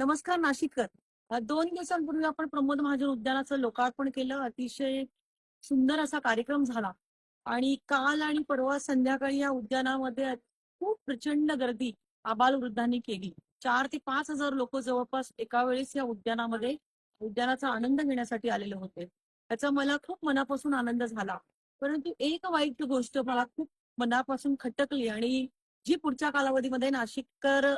नमस्कार नाशिककर. दोन दिवसांपूर्वी आपण प्रमोद महाजन उद्यानाचं लोकार्पण केलं. अतिशय सुंदर असा कार्यक्रम झाला. आणि काल आणि परवा संध्याकाळी या उद्यानामध्ये खूप प्रचंड गर्दी आबाल वृद्धांनी केली. चार ते पाच हजार लोक जवळपास एका वेळेस या उद्यानामध्ये उद्यानाचा आनंद घेण्यासाठी आलेले होते. त्याचा मला खूप मनापासून आनंद झाला. परंतु एक वाईट गोष्ट मला खूप मनापासून खटकली आणि जी पुढच्या कालावधीमध्ये नाशिककर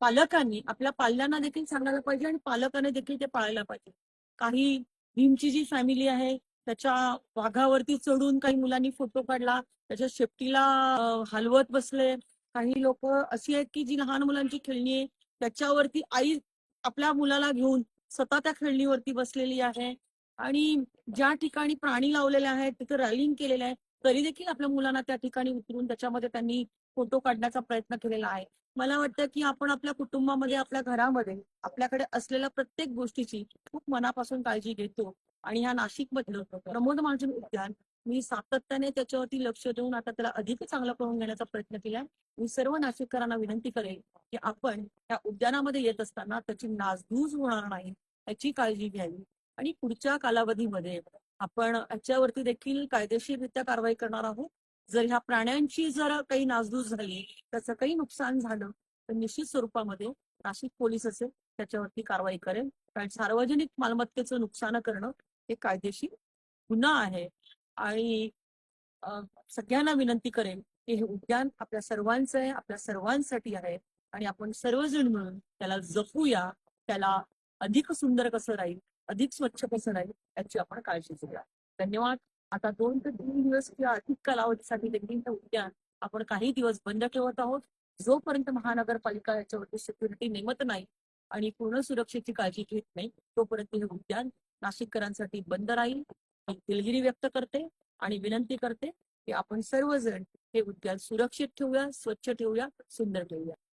पालकांनी आपल्या पाल्यांना देखील सांगायला पाहिजे आणि पालकांनी देखील ते पाळायला पाहिजे. काही भीमची जी फॅमिली आहे त्याच्या वाघावरती चढून काही मुलांनी फोटो काढला त्याच्या शेपटीला हलवत बसले. काही लोक अशी आहेत की जी लहान मुलांची खेळणी आहे त्याच्यावरती आई आपल्या मुलाला घेऊन स्वतः त्या खेळणीवरती बसलेली आहे. आणि ज्या ठिकाणी प्राणी लावलेले आहेत तिथे रॅलिंग केलेलं आहे तरी देखील आपल्या मुलांना त्या ठिकाणी उतरून त्याच्यामध्ये त्यांनी फोटो काढण्याचा प्रयत्न केलेला आहे. मला वाटतं की आपण आपल्या कुटुंबामध्ये आपल्या घरामध्ये आपल्याकडे असलेल्या प्रत्येक गोष्टीची खूप मनापासून काळजी घेतो. आणि ह्या नाशिक मधलं प्रमोद महाजन उद्यान मी सातत्याने त्याच्यावरती लक्ष देऊन आता त्याला अधिक चांगलं करून घेण्याचा प्रयत्न केला मी सर्व नाशिककरांना विनंती करेल की आपण त्या उद्यानामध्ये येत असताना त्याची नासधूस होणार नाही याची काळजी घ्यावी. आणि पुढच्या कालावधीमध्ये आपण याच्यावरती देखील कायदेशीररित्या कारवाई करणार आहोत. जर ह्या प्राण्यांची जर काही नासधूस झाली त्याचं काही नुकसान झालं तर निश्चित स्वरूपामध्ये नाशिक पोलीस असेल त्याच्यावरती कारवाई करेल. कारण सार्वजनिक मालमत्तेचं नुकसान करणं हे कायदेशीर गुन्हा आहे. आणि सगळ्यांना विनंती करेल की हे उद्यान आपल्या सर्वांचं आहे आपल्या सर्वांसाठी आहे. आणि आपण सर्वजण मिळून त्याला जपूया त्याला अधिक सुंदर कसं राहील अधिक स्वच्छ कसं राहील याची आपण काळजी घेऊया. धन्यवाद. आता दोन ते तीन दिवस किंवा अधिक कालावधीसाठी देखील उद्यान आपण काही दिवस बंद ठेवत आहोत. जोपर्यंत महानगरपालिका याच्यावरती सिक्युरिटी नेमत नाही आणि पूर्ण सुरक्षेची काळजी घेत नाही तोपर्यंत हे उद्यान नाशिककरांसाठी बंद राहील. मी दिलगिरी व्यक्त करते आणि विनंती करते की आपण सर्वजण हे उद्यान सुरक्षित ठेवूया स्वच्छ ठेवूया सुंदर ठेवूया.